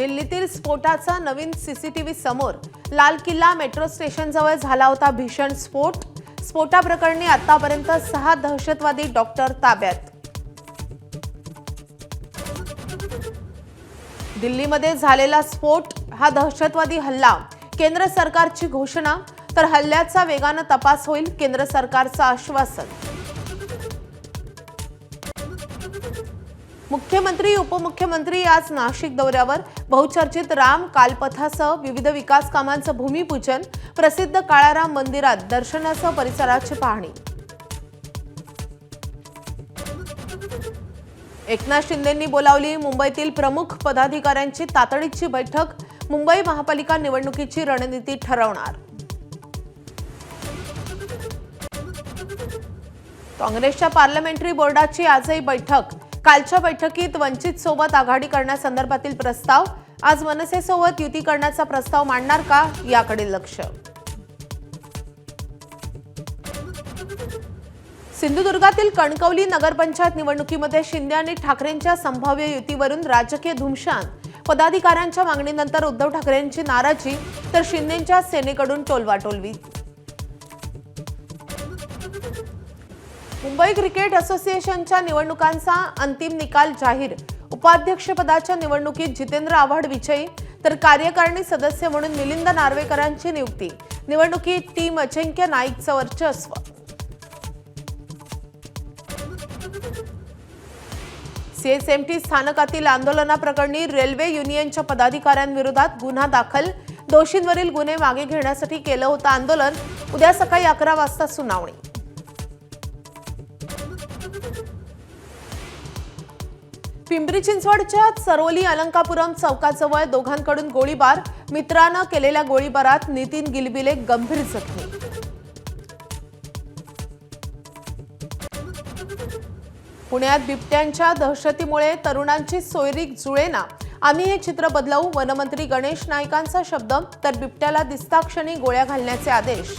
दिल्लीतील स्फोटाचा नवीन सीसीटीव्ही समोर लाल किल्ला मेट्रो स्टेशनजवळ झाला होता भीषण स्फोट. स्फोटाप्रकरणी आतापर्यंत सहा दहशतवादी डॉक्टर ताब्यात. दिल्लीमध्ये झालेला स्फोट हा दहशतवादी हल्ला केंद्र सरकारची घोषणा तर हल्ल्याचा वेगानं तपास होईल केंद्र सरकारचं आश्वासन. मुख्यमंत्री उपमुख्यमंत्री आज नाशिक दौऱ्यावर. बहुचर्चित राम कालपथासह विविध विकास कामांचं भूमिपूजन प्रसिद्ध काळाराम मंदिरात दर्शनासह परिसराची पाहणी. एकनाथ शिंदेंनी बोलावली मुंबईतील प्रमुख पदाधिकाऱ्यांची तातडीची बैठक. मुंबई महापालिका निवडणुकीची रणनीती ठरवणार. काँग्रेसच्या पार्लमेंटरी बोर्डाची आजही बैठक. कालच्या बैठकीत वंचित सोबत आघाडी करण्यासंदर्भातील प्रस्ताव आज मनसेसोबत युती करण्याचा प्रस्ताव मांडणार का याकडे लक्ष. सिंधुदुर्गातील कणकवली नगरपंचायत निवडणुकीमध्ये शिंदे आणि ठाकरेंच्या संभाव्य युतीवरून राजकीय धुमशान. पदाधिकाऱ्यांच्या मागणीनंतर उद्धव ठाकरेंची नाराजी तर शिंदेच्या सेनेकडून टोलवाटोलवी. मुंबई क्रिकेट असोसिएशनच्या निवडणुकांचा अंतिम निकाल जाहीर. उपाध्यक्षपदाच्या निवडणुकीत जितेंद्र आव्हाड विजयी तर कार्यकारिणी सदस्य म्हणून मिलिंद नार्वेकरांची नियुक्ती. निवडणुकीत टीम अजिंक्य नाईकचं वर्चस्व. सीएसएमटी स्थानकातील आंदोलनाप्रकरणी रेल्वे युनियनच्या पदाधिकाऱ्यांविरोधात गुन्हा दाखल. दोषींवरील गुन्हे मागे घेण्यासाठी केलं होतं आंदोलन. उद्या सकाळी अकरा वाजता सुनावणी. पिंपरी चिंचवडच्या सरोली अलंकापुरम चौकाजवळ दोघांकडून गोळीबार. मित्रानं केलेल्या गोळीबारात नितीन गिलबिले गंभीर जखमी. पुण्यात बिबट्यांच्या दहशतीमुळे तरुणांची सोयरीक जुळेना. आम्ही हे चित्र बदलवू. वनमंत्री गणेश नाईकांचा शब्द तर बिबट्याला दिसताक्षणी गोळ्या घालण्याचे आदेश.